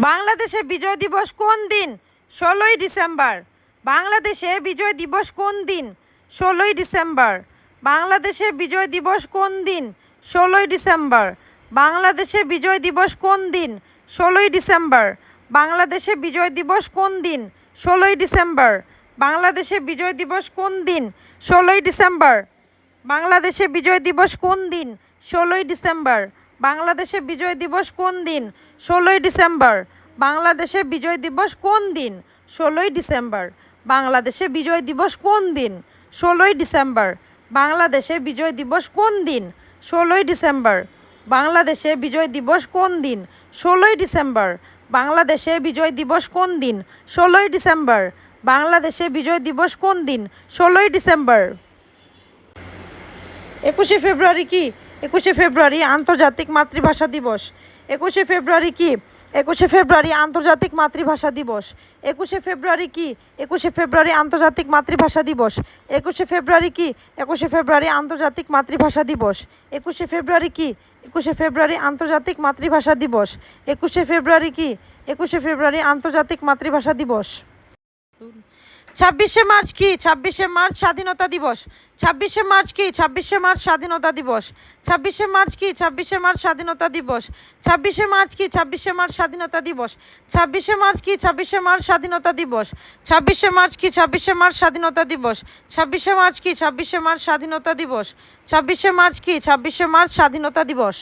বাংলাদেশে বিজয় দিবস কোন দিন? ষোলোই ডিসেম্বর। বাংলাদেশে বিজয় দিবস কোন দিন? ষোলোই ডিসেম্বর। বাংলাদেশে বিজয় দিবস কোন দিন? ষোলোই ডিসেম্বর। বাংলাদেশে বিজয় দিবস কোন দিন? ষোলোই ডিসেম্বর। বাংলাদেশে বিজয় দিবস কোন দিন? ষোলোই ডিসেম্বর। বাংলাদেশে বিজয় দিবস কোন দিন? ষোলোই ডিসেম্বর। বাংলাদেশে বিজয় দিবস কোন দিন? ষোলোই ডিসেম্বর। বাংলাদেশে বিজয় দিবস কোন দিন? ষোলোই ডিসেম্বর। বাংলাদেশে বিজয় দিবস কোন দিন? ষোলোই ডিসেম্বর। বাংলাদেশে বিজয় দিবস কোন দিন? ষোলোই ডিসেম্বর। বাংলাদেশে বিজয় দিবস কোন দিন? ষোলোই ডিসেম্বর। বাংলাদেশে বিজয় দিবস কোন দিন? ষোলোই ডিসেম্বর। বাংলাদেশে বিজয় দিবস কোন দিন? ষোলোই ডিসেম্বর। বাংলাদেশে বিজয় দিবস কোন দিন? ষোলোই ডিসেম্বর। একুশে ফেব্রুয়ারি কি? একুশে ফেব্রুয়ারি আন্তর্জাতিক মাতৃভাষা দিবস একুশে ফেব্রুয়ারি কি একুশে ফেব্রুয়ারি আন্তর্জাতিক মাতৃভাষা দিবস একুশে ফেব্রুয়ারি কি একুশে ফেব্রুয়ারি আন্তর্জাতিক মাতৃভাষা দিবস একুশে ফেব্রুয়ারি কি একুশে ফেব্রুয়ারি আন্তর্জাতিক মাতৃভাষা দিবস একুশে ফেব্রুয়ারি কি একুশে ফেব্রুয়ারি আন্তর্জাতিক মাতৃভাষা দিবস একুশে ফেব্রুয়ারি কি একুশে ফেব্রুয়ারি আন্তর্জাতিক মাতৃভাষা দিবস ছাব্বিশে মার্চ কি ছাব্বিশে মার্চ স্বাধীনতা দিবস ছাব্বিশে মার্চ কি ছাব্বিশে মার্চ স্বাধীনতা দিবস ছাব্বিশে মার্চ কি ছাব্বিশে মার্চ স্বাধীনতা দিবস ছাব্বিশে মার্চ কি ছাব্বিশে মার্চ স্বাধীনতা দিবস ছাব্বিশে মার্চ কি ছাব্বিশে মার্চ স্বাধীনতা দিবস ছাব্বিশে মার্চ কি ছাব্বিশে মার্চ স্বাধীনতা দিবস ছাব্বিশে মার্চ কি ছাব্বিশে মার্চ স্বাধীনতা দিবস ছাব্বিশে মার্চ কি ছাব্বিশে মার্চ স্বাধীনতা দিবস